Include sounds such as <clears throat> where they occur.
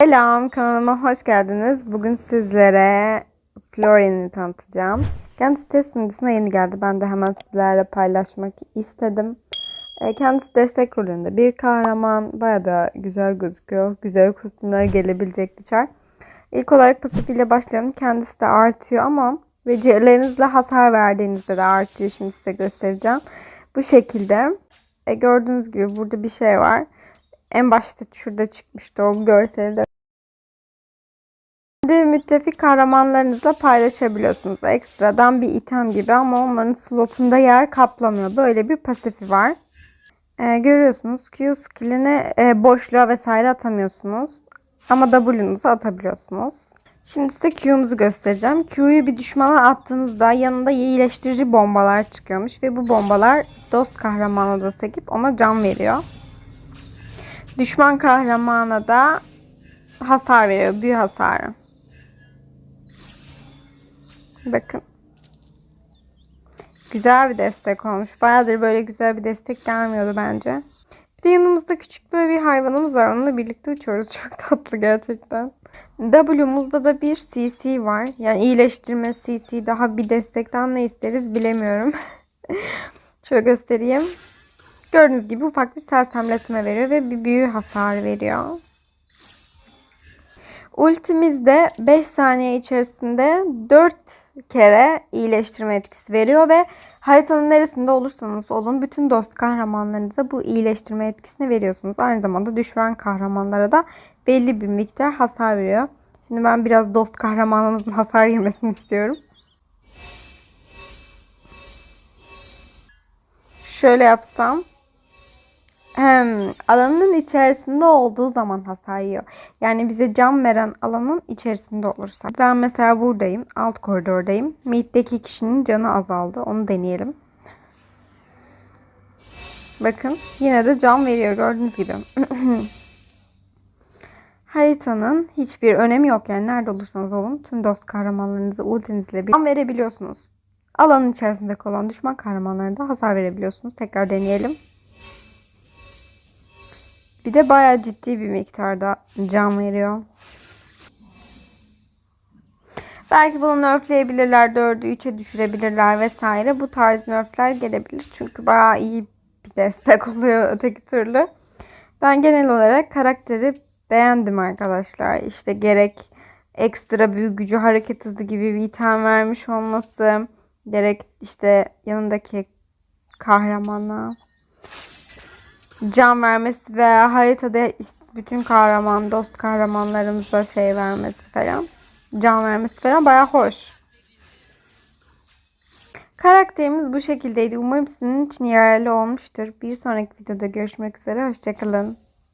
Selam kanalıma hoş geldiniz. Bugün sizlere Florian'i tanıtacağım. Kendisi test sunucusuna yeni geldi. Ben de hemen sizlerle paylaşmak istedim. E, Kendisi destek rolünde bir kahraman. Baya da güzel gözüküyor. Güzel kostümler gelebilecek bir çar. İlk olarak pasifiyle başlayalım. Kendisi de artıyor ama becerilerinizle hasar verdiğinizde de artıyor. Şimdi size göstereceğim. Bu şekilde. E, gördüğünüz gibi burada bir şey var. En başta şurada çıkmıştı o görseli de. Şimdi müttefik kahramanlarınızla paylaşabiliyorsunuz. Ekstradan bir item gibi ama onların slotunda yer kaplamıyor. Böyle bir pasifi var. Ee, görüyorsunuz Q skillini e, boşluğa vesaire atamıyorsunuz. Ama W'nuzu atabiliyorsunuz. Şimdi size Q'muzu göstereceğim. Q'yu bir düşmana attığınızda yanında iyileştirici bombalar çıkıyormuş. Ve bu bombalar dost kahramanı da sekip ona can veriyor. Düşman kahramana da hasar veriyor. Büyü hasarı. Bakın. Güzel bir destek olmuş. Bayağıdır böyle güzel bir destek gelmiyordu bence. Bir de yanımızda küçük böyle bir hayvanımız var. Onunla birlikte uçuyoruz. <laughs> Çok tatlı gerçekten. W'muzda da bir CC var. Yani iyileştirme CC. Daha bir destekten ne isteriz bilemiyorum. <laughs> Şöyle göstereyim. Gördüğünüz gibi ufak bir sersemletme veriyor ve bir büyü hasar veriyor. Ultimizde 5 saniye içerisinde 4 kere iyileştirme etkisi veriyor ve haritanın neresinde olursanız olun bütün dost kahramanlarınıza bu iyileştirme etkisini veriyorsunuz. Aynı zamanda düşüren kahramanlara da belli bir miktar hasar veriyor. Şimdi ben biraz dost kahramanımızın hasar yemesini istiyorum. Şöyle yapsam alanın içerisinde olduğu zaman hasar yiyor. Yani bize can veren alanın içerisinde olursa. Ben mesela buradayım. Alt koridordayım. Mid'deki kişinin canı azaldı. Onu deneyelim. Bakın yine de can veriyor gördüğünüz gibi. <clears throat> Haritanın hiçbir önemi yok. Yani nerede olursanız olun tüm dost kahramanlarınızı ultinizle bir can verebiliyorsunuz. Alanın içerisinde kalan düşman kahramanlarına da hasar verebiliyorsunuz. Tekrar deneyelim. Bir de bayağı ciddi bir miktarda can veriyor. Belki bunu nerfleyebilirler. 4'ü 3'e düşürebilirler vesaire. Bu tarz nerfler gelebilir. Çünkü bayağı iyi bir destek <laughs> oluyor öteki türlü. Ben genel olarak karakteri beğendim arkadaşlar. İşte gerek ekstra büyük gücü hareket hızı gibi bir item vermiş olması. Gerek işte yanındaki kahramana can vermesi veya haritada bütün kahraman, dost kahramanlarımıza şey vermesi falan. Can vermesi falan baya hoş. Karakterimiz bu şekildeydi. Umarım sizin için yararlı olmuştur. Bir sonraki videoda görüşmek üzere. Hoşçakalın.